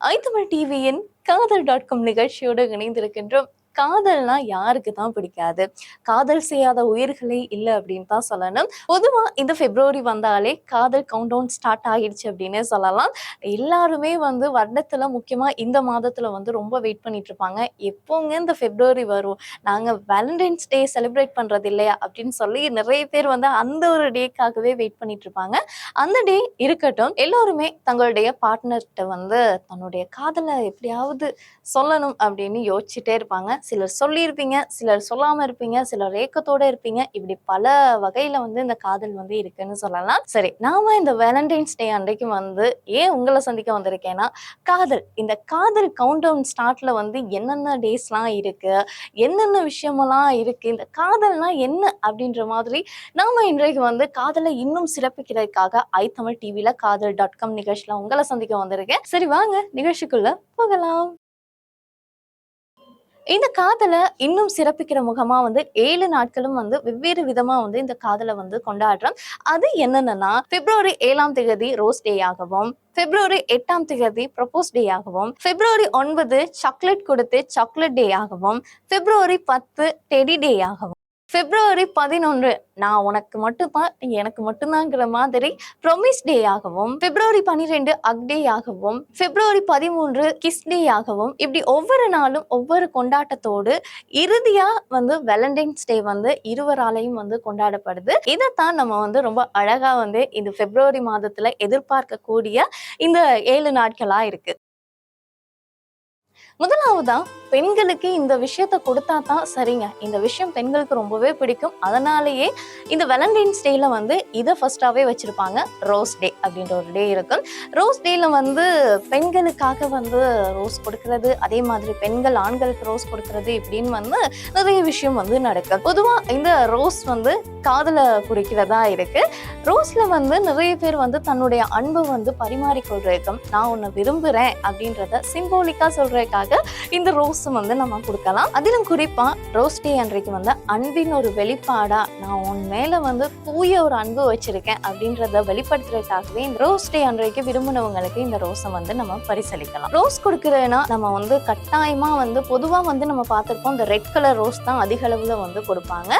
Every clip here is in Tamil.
ஐந்தமிழ் டிவியின் காதல் டாட் காம் நிகழ்ச்சியோடு இணைந்திருக்கின்றோம். காதல்னா யாருக்கு தான் பிடிக்காது? காதல் செய்யாத உயிர்களே இல்லை அப்படின்னு தான் சொல்லணும். பொதுவாக இந்த பிப்ரவரி வந்தாலே காதல் கவுண்டவுன் ஸ்டார்ட் ஆகிடுச்சு அப்படின்னே சொல்லலாம். எல்லாருமே வந்து வருடத்தில் முக்கியமாக இந்த மாதத்தில் வந்து ரொம்ப வெயிட் பண்ணிட்டு இருப்பாங்க. எப்போங்க இந்த பிப்ரவரி வரும்? நாங்கள் வேலண்டைன்ஸ் டே செலிப்ரேட் பண்ணுறது இல்லையா? அப்படின்னு சொல்லி நிறைய பேர் வந்து அந்த ஒரு டேக்காகவே வெயிட் பண்ணிட்டு இருப்பாங்க. அந்த டே இருக்கட்டும் எல்லோருமே தங்களுடைய பார்ட்னர்கிட்ட வந்து தன்னுடைய காதலை எப்படியாவது சொல்லணும் அப்படின்னு யோசிச்சுட்டே இருப்பாங்க. சிலர் சொல்லியிருப்பீங்க சிலர் சொல்லாம இருப்பீங்க சிலர் ஏக்கத்தோட இருப்பீங்க. இப்படி பல வகையில வந்து இந்த காதல் வந்து இருக்குன்னு சொல்லலாம். சரி நாம இந்த வேலண்டைன்ஸ் டே அன்றைக்கு வந்து ஏன் உங்களை சந்திக்க வந்திருக்கேன்னா காதல் இந்த காதல் கவுண்ட் டவுன் ஸ்டார்ட்ல வந்து என்னென்ன டேஸ்லாம் இருக்கு என்னென்ன விஷயமெல்லாம் இருக்கு இந்த காதல்னா என்ன அப்படின்ற மாதிரி நாம இன்றைக்கு வந்து காதலை இன்னும் சிறப்பிக்கிறதுக்காக ஐ தமிழ் டிவியில் காதல் டாட் காம் நிகழ்ச்சியில உங்களை சந்திக்க வந்திருக்கேன். சரி வாங்க நிகழ்ச்சிக்குள்ள போகலாம். இந்த காதலை இன்னும் சிறப்பிக்கிற முகமா வந்து ஏழு நாட்களும் வந்து வெவ்வேறு விதமா வந்து இந்த காதலை வந்து கொண்டாடுறோம். அது என்னென்னன்னா பிப்ரவரி ஏழாம் தேதி ரோஸ் டே ஆகவும் பிப்ரவரி எட்டாம் தேதி ப்ரப்போஸ் டே ஆகவும் பிப்ரவரி ஒன்பது சாக்லேட் கொடுத்து சாக்லேட் டே ஆகவும் பிப்ரவரி பத்து டெடி டே ஆகவும். பிப்ரவரி பதினொன்று. நான் உனக்கு மட்டும்தான் நீ எனக்கு மட்டும்தாங்கிற மாதிரி ப்ரொமிஸ் டே ஆகவும் பிப்ரவரி பனிரெண்டு அக் டே ஆகவும் பிப்ரவரி பதிமூன்று கிஸ் டே ஆகவும் இப்படி ஒவ்வொரு நாளும் ஒவ்வொரு கொண்டாட்டத்தோடு இறுதியா வந்து வேலண்டைன்ஸ் டே வந்து இருவராலையும் வந்து கொண்டாடப்படுது. இதைத்தான் நம்ம வந்து ரொம்ப அழகா வந்து இந்த பிப்ரவரி மாதத்துல எதிர்பார்க்கக்கூடிய இந்த ஏழு நாட்களா இருக்கு. முதலாவதா பெண்களுக்கு இந்த விஷயத்த கொடுத்தா தான் சரிங்க. இந்த விஷயம் பெண்களுக்கு ரொம்பவே பிடிக்கும். அதனாலேயே இந்த வேலண்டைன்ஸ் டேல வந்து இதை ஃபர்ஸ்டாவே வச்சிருப்பாங்க. ரோஸ் டே அப்படின்ற ஒரு டே இருக்கும். ரோஸ் டேல வந்து பெண்களுக்காக வந்து ரோஸ் கொடுக்கறது அதே மாதிரி பெண்கள் ஆண்களுக்கு ரோஸ் கொடுக்கறது இப்படின்னு வந்து நிறைய விஷயம் வந்து நடக்கும். பொதுவா இந்த ரோஸ் வந்து காதலை குறிக்கிறதா இருக்கு. ரோஸ்ல வந்து நிறைய பேர் வந்து தன்னுடைய அன்பை வந்து பரிமாறிக்கொள்றதுக்கும் நான் உன்னை விரும்புறேன் அப்படின்றத சிம்போலிக்கா சொல்றதுக்காக இந்த ரோஸும் வந்து நம்ம கொடுக்கலாம். அதிலும் குறிப்பா ரோஸ் டே அன்றைக்கு வந்து அன்பின் ஒரு வெளிப்பாடா நான் உன் மேல வந்து தூய ஒரு அன்பு வச்சிருக்கேன் அப்படின்றத வெளிப்படுத்துறதுக்காகவே இந்த ரோஸ் டே அன்றைக்கு விரும்பினவங்களுக்கு இந்த ரோஸை வந்து நம்ம பரிசளிக்கலாம். ரோஸ் கொடுக்குறேன்னா நம்ம வந்து கட்டாயமா வந்து பொதுவா வந்து நம்ம பார்த்துருப்போம் இந்த ரெட் கலர் ரோஸ் தான் அதிக அளவுல வந்து கொடுப்பாங்க.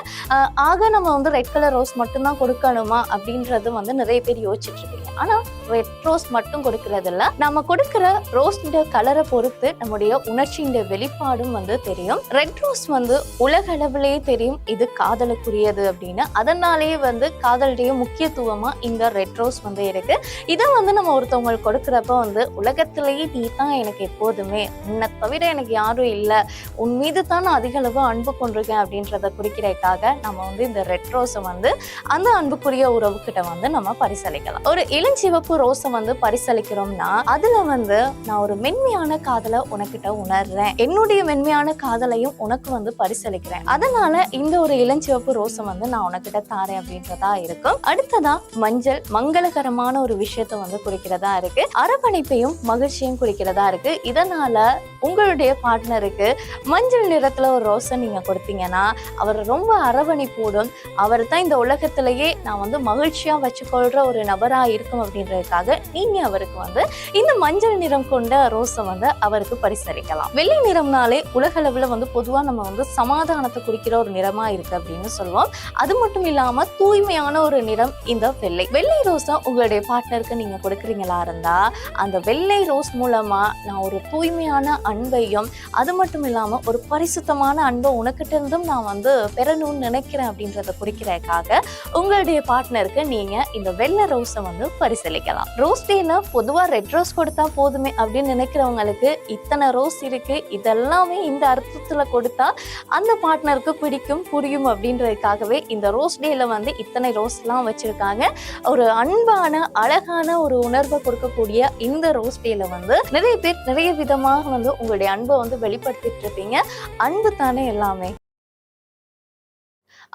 ஆக நம்ம வந்து ரெட் கலர் ரோஸ் மட்டும்தான் கொடுக்கணுமா அப்படின்றது வந்து நிறைய பேர் யோசிச்சுட்டு இருக்கீங்க. ஆனா ரெட் ரோஸ் மட்டும் கொடுக்கறதில்ல. நம்ம கொடுக்குற ரோஸ் கலரை பொறுத்து நம்முடைய உணர்ச்சியின் வெளிப்பாடும் வந்து தெரியும். ரெட் ரோஸ் வந்து உலக அளவிலேயே தெரியும். இது காதலுக்குரியது அப்படின்னு. அதனாலேயே வந்து காதலுடைய முக்கியத்துவமா இந்த ரெட் ரோஸ் வந்து இருக்கு. இதை வந்து நம்ம ஒருத்தவங்களுக்கு கொடுக்குறப்ப வந்து உலகத்திலேயே நீ தான் எனக்கு எப்போதுமே. உன்னை தவிர எனக்கு யாரும் இல்லை. உன் மீது தான் நான் அதிக அளவு அன்பு கொண்டிருக்கேன் அப்படின்றத குறிக்கிறதுக்காக நம்ம வந்து இந்த ரெட் ரோஸை வந்து அந்த அன்புக்குரிய உறவுக்கிட்ட வந்து நம்ம பரிசளிக்கலாம். ஒரு இளஞ்சிவப்பு ரோஸை வந்து பரிசளிக்கிறோம்னா அதுல வந்து நான் ஒரு மென்மையான காதலை உனக்கிட்ட உணர்றேன். என்னுடைய மென்மையான காதலையும் உனக்கு வந்து பரிசளிக்கிறேன். அதனால இந்த ஒரு இளஞ்சிவப்பு ரோஸை வந்து நான் உனக்கிட்ட தாரேன் அப்படின்றதா இருக்கும். அடுத்ததா மஞ்சள் மங்களகரமான ஒரு விஷயத்தை வந்து குறிக்கிறதா இருக்கு. அரவணைப்பையும் மகிழ்ச்சியும் குறிக்கிறதா இருக்கு. இதனால உங்களுடைய பார்ட்னருக்கு மஞ்சள் நிறத்துல ஒரு ரோஸை நீங்க கொடுத்தீங்கன்னா அவர் ரொம்ப அரவணைப்போடும் அவர் தான் இந்த உலகத்திலேயே நான் வந்து மகிழ்ச்சியா வச்சுக்கொள்ற ஒரு நபரா இருக்கும் அப்படின்றதுக்காக நீங்க அவருக்கு வந்து இந்த மஞ்சள் நிறம் கொண்ட ரோஸை வந்து அவருக்கு பரிசளிக்கலாம். வெள்ளை நிறம்னாலே உலக அளவுல வந்து பொதுவா நம்ம வந்து சமாதானத்தை குறிக்கிற ஒரு நிறமா இருக்கு அப்படின்னு சொல்லுவோம். அது மட்டும் இல்லாம தூய்மையான ஒரு நிறம் இந்த வெள்ளை. வெள்ளை ரோஸை உங்களுடைய பார்ட்னருக்கு நீங்க கொடுக்குறீங்களா இருந்தா அந்த வெள்ளை ரோஸ் மூலமா நான் ஒரு தூய்மையான அன்பையும் அது மட்டும் இல்லாமல் ஒரு பரிசுத்தமான அன்பை உனக்கிட்ட இருந்தும் நான் வந்து பெறணும்னு நினைக்கிறேன் அப்படின்றத குறிக்கிறதுக்காக உங்களுடைய பார்ட்னருக்கு நீங்கள் இந்த வெள்ளை ரோஸை வந்து பரிசளிக்கலாம். ரோஸ் டேனா பொதுவாக ரெட் ரோஸ் கொடுத்தா போதுமே அப்படின்னு நினைக்கிறவங்களுக்கு இத்தனை ரோஸ் இருக்கு. இதெல்லாமே இந்த அர்த்தத்தில் கொடுத்தா அந்த பார்ட்னருக்கு பிடிக்கும் புரியும் அப்படின்றதுக்காகவே இந்த ரோஸ் டேல வந்து இத்தனை ரோஸ்லாம் வச்சிருக்காங்க. ஒரு அன்பான அழகான ஒரு உணர்வை கொடுக்கக்கூடிய இந்த ரோஸ் டேல வந்து நிறைய பேர் நிறைய விதமாக வந்து உங்களுடைய அன்பை வந்து வெளிப்படுத்திட்டு இருப்பீங்க. அன்பு தானே எல்லாமே.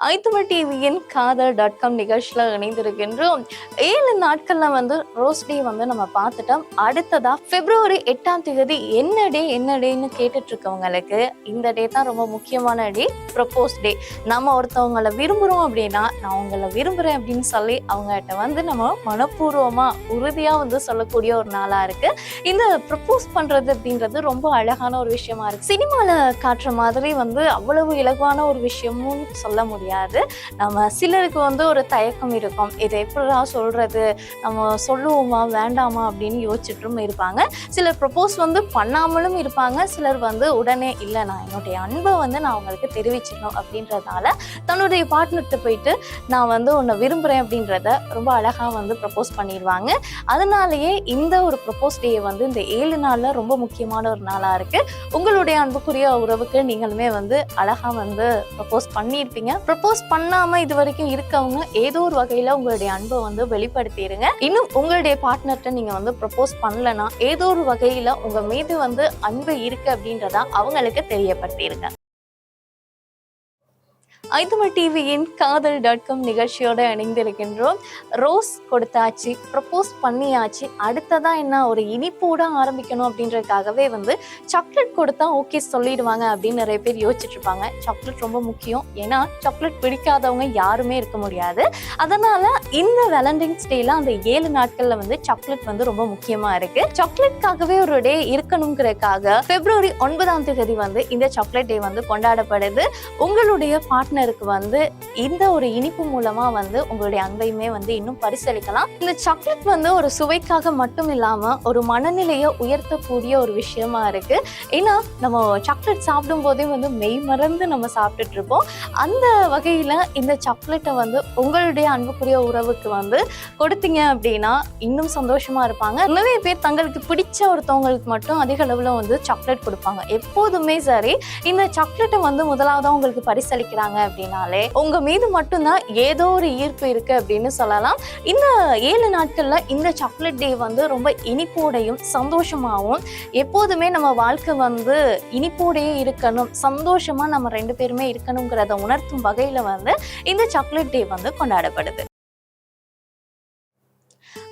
ஐத்துவ டிவியின் காதல் டாட் காம் நிகழ்ச்சியில் இணைந்திருக்கின்றோம். ஏழு நாட்களில் வந்து ரோஸ் டே வந்து நம்ம பார்த்துட்டோம். அடுத்ததா பிப்ரவரி எட்டாம் தேதி என்ன டே என்ன டேன்னு கேட்டுட்டு இருக்கவங்களுக்கு இந்த டே தான் ரொம்ப முக்கியமான டே ப்ரப்போஸ் டே. நம்ம ஒருத்தவங்களை விரும்புகிறோம் அப்படின்னா நான் உங்களை விரும்புகிறேன் அப்படின்னு சொல்லி அவங்ககிட்ட வந்து நம்ம மனப்பூர்வமாக உறுதியாக வந்து சொல்லக்கூடிய ஒரு நாளாக இருக்குது இந்த ப்ரப்போஸ் பண்ணுறது அப்படின்றது ரொம்ப அழகான ஒரு விஷயமா இருக்குது சினிமாவில் காட்டுற மாதிரி வந்து அவ்வளவு இலகுவான ஒரு விஷயமும் சொல்ல முடியாது. நம்ம சிலருக்கு வந்து ஒரு தயக்கம் இருக்கும். இதை எப்படிடா சொல்கிறது நம்ம சொல்லுவோமா வேண்டாமா அப்படின்னு யோசிச்சுட்டும் இருப்பாங்க. சிலர் ப்ரப்போஸ் வந்து பண்ணாமலும் இருப்பாங்க. சிலர் வந்து உடனே இல்லை நான் என்னுடைய அன்பை வந்து நான் அவங்களுக்கு தெரிவிச்சிடணும் அப்படின்றதால தன்னுடைய பார்ட்னர்கிட்ட போயிட்டு நான் வந்து உன்னை விரும்புகிறேன் அப்படின்றத ரொம்ப அழகாக வந்து ப்ரப்போஸ் பண்ணிடுவாங்க. அதனாலேயே இந்த ஒரு ப்ரப்போஸ் டே வந்து இந்த ஏழு நாளில் ரொம்ப முக்கியமான ஒரு நாளாக இருக்குது உங்களுடைய அன்புக்குரிய உறவுக்கு நீங்களுமே வந்து அழகாக வந்து ப்ரப்போஸ் பண்ணியிருப்பீங்க. ப்ரப்போஸ் பண்ணாமல் இது வரைக்கும் இருக்கவங்க ஏதோ ஒரு வகையில் உங்களுடைய அன்பை வந்து வெளிப்படுத்திடுங்க இன்னும் உங்களுடைய பார்ட்னர்கிட்ட நீங்கள் வந்து ப்ரப்போஸ் பண்ணலன்னா ஏதோ ஒரு வகையில் உங்கள் மீது வந்து அன்பு இருக்கு அப்படின்றத அவங்களுக்கு தெரியப்படுத்திடுங்க ஐத்தமிழ் டிவியின் காதல் டாட் காம் நிகழ்ச்சியோடு இணைந்திருக்கின்றோம். ரோஸ் கொடுத்தாச்சு ப்ரப்போஸ் பண்ணியாச்சு அடுத்ததா என்ன ஒரு இனிப்போட ஆரம்பிக்கணும் அப்படின்றதுக்காகவே வந்து சாக்லேட் கொடுத்தா ஓகே சொல்லிடுவாங்க அப்படின்னு நிறைய பேர் யோசிச்சுட்டு இருப்பாங்க சாக்லேட் ரொம்ப முக்கியம். ஏன்னா சாக்லேட் பிடிக்காதவங்க யாருமே இருக்க முடியாது. அதனால இந்த வேலண்டைன்ஸ் டேல அந்த ஏழு நாட்கள்ல வந்து சாக்லேட் வந்து ரொம்ப முக்கியமா இருக்கு. சாக்லேட்காகவே ஒரு டே இருக்கணுங்கிறதுக்காக பிப்ரவரி ஒன்பதாம் தேதி வந்து இந்த சாக்லேட் டே வந்து கொண்டாடப்படுது. உங்களுடைய பார்ட்னர் பார்ட்னருக்கு வந்து இந்த ஒரு இனிப்பு மூலமா வந்து உங்களுடைய அன்பையுமே வந்து இன்னும் பரிசளிக்கலாம். இந்த சாக்லேட் வந்து ஒரு சுவைக்காக மட்டும் இல்லாம ஒரு மனநிலையை உயர்த்தக்கூடிய ஒரு விஷயமா இருக்கு. ஏன்னா நம்ம சாக்லேட் சாப்பிடும் போதே வந்து மெய் மறந்து நம்ம சாப்பிட்டுட்டு இருப்போம். அந்த வகையில இந்த சாக்லேட்டை வந்து உங்களுடைய அன்புக்குரிய உறவுக்கு வந்து கொடுத்தீங்க அப்படின்னா இன்னும் சந்தோஷமா இருப்பாங்க. நிறைய பேர் தங்களுக்கு பிடிச்ச ஒருத்தவங்களுக்கு மட்டும் அதிக அளவுல வந்து சாக்லேட் கொடுப்பாங்க. எப்போதுமே சரி இந்த சாக்லேட்டை வந்து முதலாவதா உங்களுக்கு பரிசளிக்கிறாங்க அப்படின்னாலே உங்க மீது மட்டும்தான் ஏதோ ஒரு ஈர்ப்பு இருக்கு அப்படின்னு சொல்லலாம். இந்த ஏழு நாட்கள்ல இந்த சாக்லேட் டே வந்து ரொம்ப இனிப்போடையும் சந்தோஷமாகவும் எப்போதுமே நம்ம வாழ்க்கை வந்து இனிப்போடையே இருக்கணும் சந்தோஷமா நம்ம ரெண்டு பேருமே இருக்கணுங்கிறத உணர்த்தும் வகையில வந்து இந்த சாக்லேட் டே வந்து கொண்டாடப்படுது.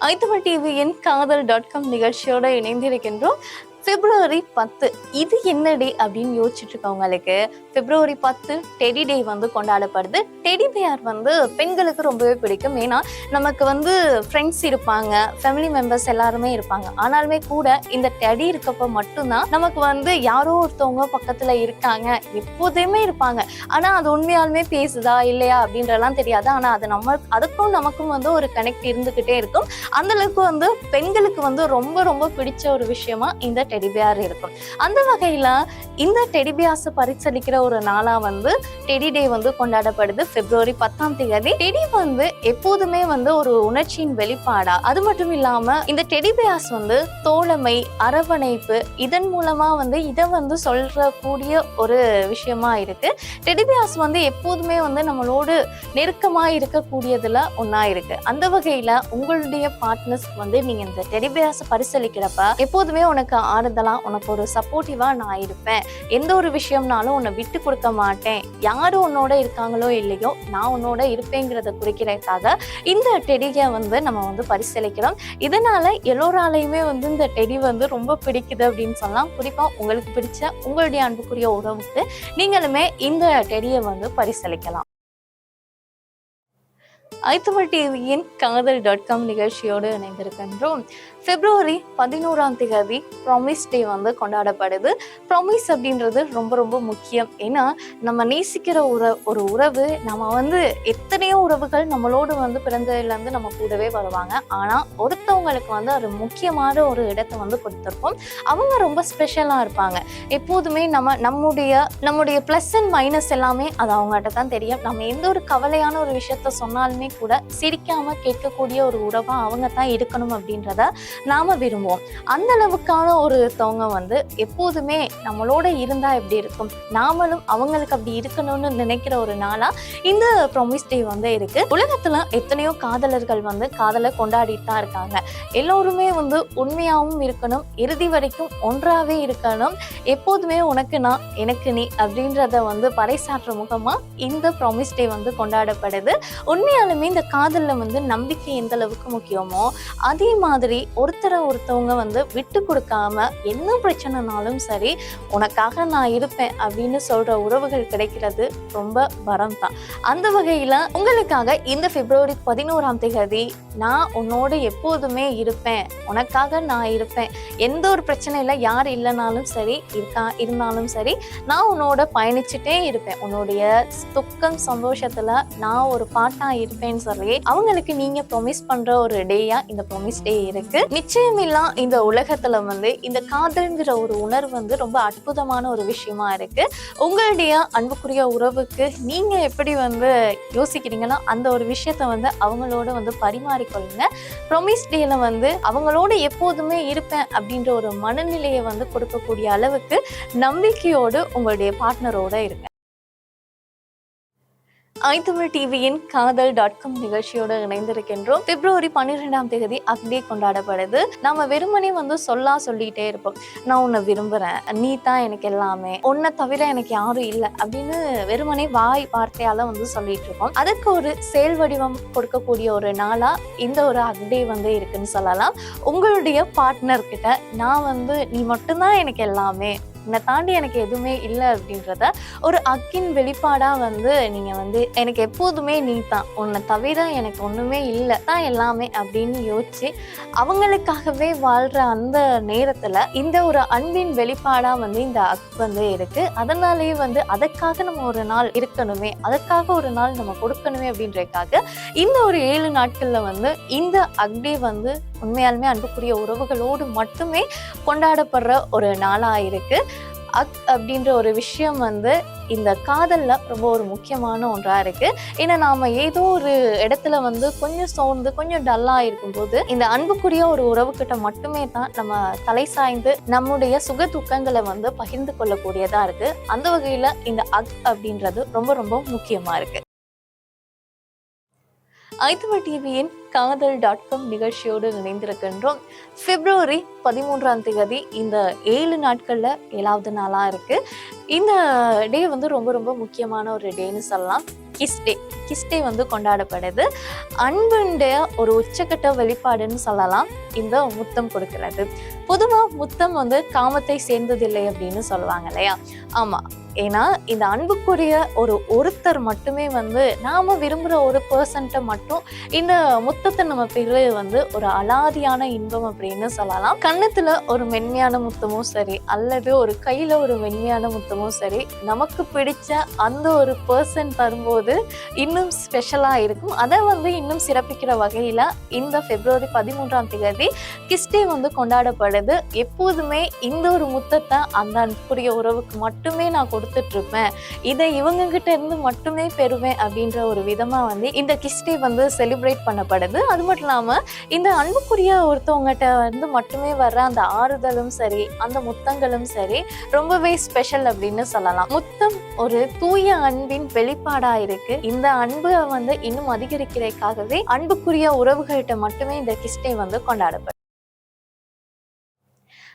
ஐத்தமிழ் டிவியின் காதல் டாட் காம் நிகழ்ச்சியோடு இணைந்திருக்கின்றோம். பிப்ரவரி பத்து இது என்ன டே அப்படின்னு யோசிச்சுட்டு இருக்கவங்களுக்கு பிப்ரவரி பத்து டெடி டே வந்து கொண்டாடப்படுது. டெடி பேர் வந்து பெண்களுக்கு ரொம்பவே பிடிக்கும். ஏன்னா நமக்கு வந்து ஃப்ரெண்ட்ஸ் இருப்பாங்க ஃபேமிலி மெம்பர்ஸ் எல்லாருமே இருப்பாங்க. ஆனாலுமே கூட இந்த டெடி இருக்கப்ப மட்டும்தான் நமக்கு வந்து யாரோ ஒருத்தவங்க பக்கத்துல இருக்காங்க எப்போதுமே இருப்பாங்க. ஆனா அது உண்மையாலுமே பேசுதா இல்லையா அப்படின்றலாம் தெரியாது. ஆனா அது நம்ம அதுக்கும் நமக்கும் வந்து ஒரு கனெக்ட் இருந்துகிட்டே இருக்கும். அந்த அளவுக்கு வந்து பெண்களுக்கு வந்து ரொம்ப ரொம்ப பிடிச்ச ஒரு விஷயமா இந்த டெடி டெடிபியார் இருக்கும். அந்த வகையில இந்த டெடிபியாஸை பரிசளிக்கிற ஒரு நாளா வந்து டெடி டே வந்து கொண்டாடப்படுது. பிப்ரவரி பத்தாம் தேதி. டெடி வந்து எப்போதுமே வந்து ஒரு உணர்ச்சியின் வெளிப்பாடா. அது மட்டும் இல்லாம இந்த டெடிபியாஸ் வந்து தோழமை அரவணைப்பு இதன் மூலமா வந்து இதை வந்து சொல்றக்கூடிய ஒரு விஷயமா இருக்கு. டெடிபியாஸ் வந்து எப்போதுமே வந்து நம்மளோடு நெருக்கமா இருக்கக்கூடியதுல ஒன்னா இருக்கு. அந்த வகையில உங்களுடைய பார்ட்னர்ஸ் வந்து நீங்க இந்த டெடிபியாஸை பரிசளிக்கிறப்ப எப்போதுமே உனக்கு ஆறுதலா உனக்கு ஒரு சப்போர்ட்டிவாக நான் இருப்பேன். எந்த ஒரு விஷயம்னாலும் உன்னை விட்டு கொடுக்க மாட்டேன். யாரும் உன்னோட இருக்காங்களோ இல்லையோ நான் உன்னோட இருப்பேங்கிறத குறிக்கிறதுக்காக இந்த டெடியை வந்து நம்ம வந்து பரிசீலிக்கிறோம். இதனால எல்லோராலையுமே வந்து இந்த டெடி வந்து ரொம்ப பிடிக்குது அப்படின்னு சொல்லலாம். குறிப்பாக உங்களுக்கு பிடிச்ச உங்களுடைய அன்புக்குரிய உறவுக்கு நீங்களுமே இந்த டெடியை வந்து பரிசளிக்கலாம் ஐத்தமிழ் டிவியின் காதல் டாட் காம் நிகழ்ச்சியோடு இணைந்திருக்கின்றோம். பிப்ரவரி பதினோராம் தேதி ப்ராமிஸ் டே வந்து கொண்டாடப்படுது. ப்ராமிஸ் அப்படின்றது ரொம்ப ரொம்ப முக்கியம். ஏன்னா நம்ம நேசிக்கிற உற ஒரு உறவு நம்ம வந்து எத்தனையோ உறவுகள் நம்மளோடு வந்து பிறந்ததுலேருந்து நம்ம கூடவே வருவாங்க. ஆனால் ஒருத்தவங்களுக்கு வந்து அது முக்கியமான ஒரு இடத்தை வந்து கொடுத்துருப்போம் அவங்க ரொம்ப ஸ்பெஷலாக இருப்பாங்க. எப்போதுமே நம்ம நம்முடைய நம்முடைய ப்ளஸ் அண்ட் மைனஸ் எல்லாமே அது அவங்ககிட்ட தான் தெரியும். நம்ம எந்த ஒரு கவலையான ஒரு விஷயத்த சொன்னாலுமே கூட சிரிக்காமல் கேட்கக்கூடிய ஒரு உறவாக அவங்க தான் இருக்கணும் அப்படின்றத நாம விரும்புவோம். அந்த அளவுக்கான ஒருத்தவங்க வந்து எப்போதுமே நம்மளோட இருந்தா எப்படி இருக்கும்? நாமளும் அவங்களுக்கு அப்படி இருக்கணும்னு நினைக்கிற ஒரு நாளா இந்த ப்ரொமிஸ் டே வந்து இருக்கு. உலகத்துல எத்தனையோ காதலர்கள் வந்து காதலை கொண்டாடிட்டு தான் இருக்காங்க. எல்லோருமே வந்து உண்மையாகவும் இருக்கணும் இறுதி வரைக்கும் ஒன்றாவே இருக்கணும். எப்போதுமே உனக்கு நான் எனக்கு நீ அப்படின்றத வந்து பறைசாற்ற முகமா இந்த ப்ராமிஸ் டே வந்து கொண்டாடப்படுது. உண்மையாலுமே இந்த காதலில் வந்து நம்பிக்கை எந்த அளவுக்கு முக்கியமோ அதே மாதிரி ஒருத்தரை ஒருத்தவங்க வந்து விட்டு கொடுக்காம என்ன பிரச்சனைனாலும் சரி உனக்காக நான் இருப்பேன் அப்படின்னு சொல்ற உறவுகள் கிடைக்கிறது ரொம்ப வரம் தான் அந்த வகையில உங்களுக்காக இந்த பிப்ரவரி பதினோராம் தேதி நான் உன்னோட எப்போதுமே இருப்பேன் உனக்காக நான் இருப்பேன் எந்த ஒரு பிரச்சனையில் யார் இல்லைனாலும் சரி இருக்கா இருந்தாலும் சரி நான் உன்னோட பயணிச்சுட்டே இருப்பேன். உன்னுடைய துக்கம் சந்தோஷத்தில் நான் ஒரு பாட்டாக இருப்பேன்னு சொல்லி அவங்களுக்கு நீங்கள் ப்ரொமிஸ் பண்ணுற ஒரு டேயாக இந்த ப்ரொமிஸ் டே இருக்குது இருக்கு நிச்சயமில்லா இந்த உலகத்துல வந்து இந்த காதல்ங்கிற ஒரு உணர்வு வந்து ரொம்ப அற்புதமான ஒரு விஷயமா இருக்கு. உங்களுடைய அன்புக்குரிய உறவுக்கு நீங்க எப்படி வந்து யோசிக்கிறீங்களோ அந்த ஒரு விஷயத்த வந்து அவங்களோட வந்து பரிமாறிக்கொள்ளுங்க. ப்ரொமிஸ் டேல வந்து அவங்களோட எப்போதுமே இருப்பேன் அப்படின்ற ஒரு மனநிலையை வந்து கொடுக்கக்கூடிய அளவுக்கு நம்பிக்கையோடு உங்களுடைய பார்ட்னரோட இருங்க. ஐத்தமிழ் டிவியின் காதல் டாட் காம் நிகழ்ச்சியோடு இணைந்திருக்கின்றோம். பிப்ரவரி பன்னிரெண்டாம் தேதி அப்டே கொண்டாடப்படுது. நாம வெறுமனே வந்து சொல்லா சொல்லிட்டே இருப்போம். நான் உன்னை விரும்புறேன். நீ தான் எனக்கு எல்லாமே. உன்னை தவிர எனக்கு யாரும் இல்லை அப்படின்னு வெறுமனே வாய் வார்த்தையால வந்து சொல்லிட்டு இருக்கோம் அதுக்கு ஒரு செயல் வடிவம் கொடுக்கக்கூடிய ஒரு நாளா இந்த ஒரு அக்டே வந்து இருக்குன்னு சொல்லலாம். உங்களுடைய பார்ட்னர் கிட்ட நான் வந்து நீ மட்டும்தான் எனக்கு எல்லாமே. என்னை தாண்டி எனக்கு எதுவுமே இல்லை அப்படின்றத ஒரு அக்கின் வெளிப்பாடாக வந்து நீங்கள் வந்து எனக்கு எப்போதுமே நீ தான். உன்னை தவிர எனக்கு ஒன்றுமே இல்லை. தான் எல்லாமே அப்படின்னு யோசிச்சு அவங்களுக்காகவே வாழ்கிற அந்த நேரத்தில் இந்த ஒரு அன்பின் வெளிப்பாடாக வந்து இந்த அக் வந்து இருக்குது அதனாலேயே வந்து அதற்காக நம்ம ஒரு நாள் இருக்கணுமே. அதற்காக ஒரு நாள் நம்ம கொடுக்கணுமே அப்படின்றதுக்காக இந்த ஒரு ஏழு நாட்களில் வந்து இந்த அக்டே வந்து உண்மையாலுமே அன்புக்குரிய உறவுகளோடு மட்டுமே கொண்டாடப்படுற ஒரு நாளாக இருக்குது அக் அப்படின்ற ஒரு விஷயம் வந்து இந்த காதலில் ரொம்ப ஒரு முக்கியமான ஒன்றாக இருக்குது ஏன்னா நாம் ஏதோ ஒரு இடத்துல வந்து கொஞ்சம் சோர்ந்து கொஞ்சம் டல்லாக இருக்கும்போது இந்த அன்புக்குரிய ஒரு உறவுக்கிட்ட மட்டுமே தான் நம்ம தலை சாய்ந்து நம்முடைய சுக துக்கங்களை வந்து பகிர்ந்து கொள்ளக்கூடியதாக இருக்குது அந்த வகையில் இந்த அக் அப்படின்றது ரொம்ப ரொம்ப முக்கியமாக இருக்குது ஐத்தமிழ் டிவியின் காதல் டாட் காம் நிகழ்ச்சியோடு இணைந்திருக்கின்றோம். பிப்ரவரி பதிமூன்றாம் தேதி இந்த ஏழு நாட்களில் ஏழாவது நாளாக இருக்குது இந்த டே வந்து ரொம்ப ரொம்ப முக்கியமான ஒரு டேன்னு சொல்லலாம். கிஸ் டே. கிஸ் டே வந்து கொண்டாடப்படுது. அன்புடைய ஒரு உச்சக்கட்ட வெளிப்பாடுன்னு சொல்லலாம். இந்த முத்தம் கொடுக்கிறது. பொதுவாக முத்தம் வந்து காமத்தை சேர்ந்ததில்லை அப்படின்னு சொல்லுவாங்க இல்லையா? ஆமாம் ஏன்னா இந்த அன்புக்குரிய ஒரு ஒருத்தர் மட்டுமே வந்து நாம விரும்புகிற ஒரு பர்சன்ட்ட மட்டும் இந்த முத்தத்தை நம்ம பெறுவது வந்து ஒரு அலாதியான இன்பம் அப்படின்னு சொல்லலாம். கண்ணத்தில் ஒரு மென்மையான முத்தமும் சரி அல்லது ஒரு கையில ஒரு மென்மையான முத்தமும் சரி நமக்கு பிடிச்ச அந்த ஒரு பர்சன் தரும்போது இன்னும் ஸ்பெஷலா இருக்கும். அதை வந்து இன்னும் சிறப்பிக்கிற வகையில இந்த பிப்ரவரி பதிமூன்றாம் தேதி கிஸ்டே வந்து கொண்டாடப்படுது. எப்போதுமே இந்த ஒரு முத்தத்தை அந்த அன்புக்குரிய உறவுக்கு மட்டுமே நான் கொடுத்துட்ருப்பேன். இதை இவங்க கிட்ட இருந்து மட்டுமே பெறுவேன் அப்படின்ற ஒரு விதமாக வந்து இந்த கிஸ்டி வந்து செலிப்ரேட் பண்ணப்படுது. அது மட்டும் இல்லாமல் இந்த அன்புக்குரிய ஒருத்தவங்ககிட்ட வந்து மட்டுமே வர்ற அந்த ஆறுதலும் சரி அந்த முத்தங்களும் சரி ரொம்பவே ஸ்பெஷல் அப்படின்னு சொல்லலாம். முத்தம் ஒரு தூய அன்பின் வெளிப்பாடாக இருக்கு. இந்த அன்பை வந்து இன்னும் அதிகரிக்கிறதுக்காகவே அன்புக்குரிய உறவுகள்கிட்ட மட்டுமே இந்த கிஸ்டே வந்து கொண்டாடப்படும்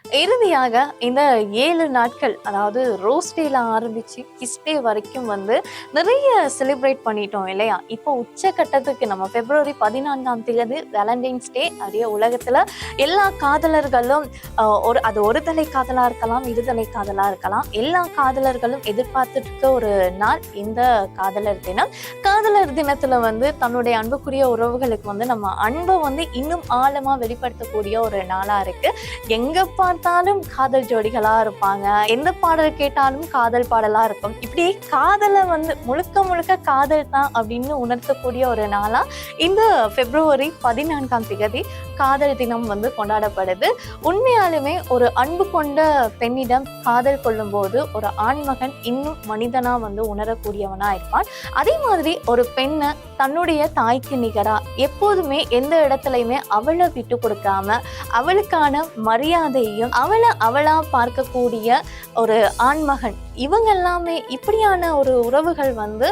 இறுதியாக இந்த ஏழு நாட்கள் அதாவது ரோஸ் டேல ஆரம்பிச்சு கிஸ் டே வரைக்கும் வந்து நிறைய செலிப்ரேட் பண்ணிட்டோம் இல்லையா? இப்போ உச்சக்கட்டத்துக்கு நம்ம பிப்ரவரி பதினான்காம் தேதி வேலண்டைன்ஸ் டே நிறைய உலகத்துல எல்லா காதலர்களும் ஆஹ், ஒரு அது ஒரு தலை காதலா இருக்கலாம் இருதலை காதலா இருக்கலாம். எல்லா காதலர்களும் எதிர்பார்த்துட்டு இருக்க ஒரு நாள் இந்த காதலர் தினம். காதலர் தினத்துல வந்து தன்னுடைய அன்புக்குரிய உறவுகளுக்கு வந்து நம்ம அன்பை வந்து இன்னும் ஆழமா வெளிப்படுத்தக்கூடிய ஒரு நாளா இருக்கு. எங்க பார்த்தாலும் காதல் ஜோடிகளா இருப்பாங்க. எந்த பாடல் கேட்டாலும் காதல் பாடலா இருக்கும். இப்படி காதலை வந்து முழுக்க முழுக்க காதல் தான் அப்படின்னு உணர்த்தக்கூடிய ஒரு நாளா இந்த பிப்ரவரி பதினான்காம் திகதி காதல் தினம் வந்து கொண்டாடப்படுது. உண்மையாலுமே ஒரு அன்பு கொண்ட பெண்ணிடம் காதல் கொள்ளும்போது ஒரு ஆண்மகன் இன்னும் மனிதனா வந்து உணரக்கூடியவனா இருப்பான். அதே மாதிரி ஒரு பெண்ணை தன்னுடைய தாய்க்கு நிகரா எப்போதுமே எந்த இடத்துலையுமே அவளை விட்டு கொடுக்காம அவளுக்கான மரியாதையும் அவளை அவளா பார்க்கக்கூடிய ஒரு ஆண்மகன். இவங்க எல்லாமே இப்படியான ஒரு உறவுகள் வந்து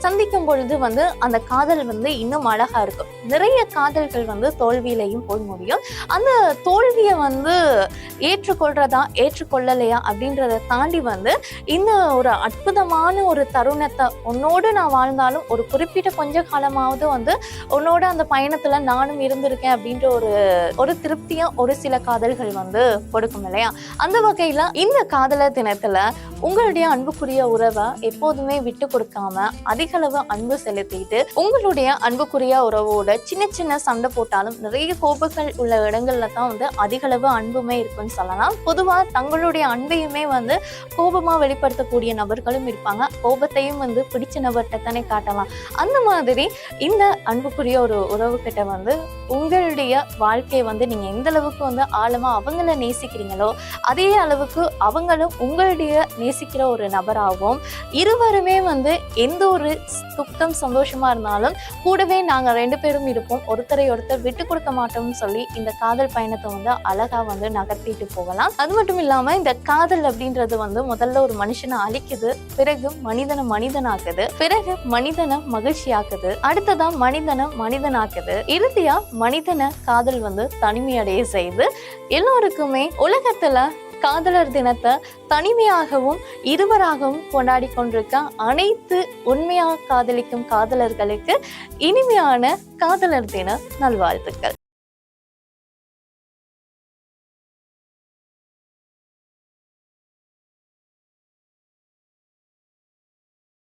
சந்திக்கும் பொழுது வந்து அந்த காதல் வந்து இன்னும் அழகா இருக்கும். நிறைய காதல்கள் வந்து தோல்வியிலையும் போய் முடியும். அந்த தோல்வியை வந்து ஏற்றுக்கொள்றதா ஏற்றுக்கொள்ளலையா அப்படின்றத தாண்டி வந்து இந்த ஒரு அற்புதமான ஒரு தருணத்தை உன்னோடு நான் வாழ்ந்தாலும் ஒரு குறிப்பிட்ட கொஞ்ச காலமாவது வந்து உன்னோட அந்த பயணத்துல நானும் இருந்திருக்கேன் அப்படின்ற ஒரு ஒரு திருப்தியா ஒரு சில காதல்கள் வந்து கொடுக்கும் இல்லையா? அந்த வகையில இந்த காதலர் தினத்துல உங்களுடைய அன்புக்குரிய உறவை எப்போதுமே விட்டு கொடுக்காம அதிக அளவு அன்பு செலுத்திட்டு உங்களுடைய அன்புக்குரிய உறவோட சின்ன சின்ன சண்டை போட்டாலும் நிறைய கோபங்கள் உள்ள இடங்கள்ல தான் வந்து அதிக அளவு அன்புமே இருக்குன்னு சொல்லலாம். பொதுவாக தங்களுடைய அன்பையுமே வந்து கோபமா வெளிப்படுத்தக்கூடிய நபர்களும் இருப்பாங்க. கோபத்தையும் வந்து பிடிச்ச நபர்கிட்ட தானே காட்டலாம். அந்த மாதிரி இந்த அன்புக்குரிய ஒரு உறவு கிட்ட வந்து உங்களுடைய வாழ்க்கையை வந்து நீங்க எந்த அளவுக்கு வந்து ஆழமா அவங்கள நேசிக்கிறீங்களோ அதே அளவுக்கு அவங்களும் உங்களுடைய நேசிக்கிற ஒரு நபராகவும் இருவருமே வந்து எந்த ஒரு துக்கம் சந்தோஷமா இருந்தாலும் கூடவே நாங்கள் ரெண்டு பேரும் இருப்போம். ஒருத்தரை ஒருத்தர் விட்டு கொடுக்க மாட்டோம்னு சொல்லி இந்த காதல் பயணத்தை வந்து அழகா வந்து நகர்த்திட்டு போகலாம். அது மட்டும் இல்லாம இந்த காதல் அப்படின்றது வந்து முதல்ல ஒரு மனுஷனை அழிக்குது பிறகு மனிதனை மனிதனாக்குது பிறகு மனிதனை மகிழ்ச்சியாக்குது அடுத்ததா மனிதனை மனிதனாக்குது. இறுதியா மனிதனை காதல் வந்து தனிமையடைய செய்து எல்லோருக்கும் உலகத்துல காதலர் தினத்தை தனிமையாகவும் இருவராகவும் கொண்டாடி கொண்டிருக்க அனைத்து உண்மையாக காதலிக்கும் காதலர்களுக்கு இனிமையான காதலர் தின நல்வாழ்த்துக்கள்.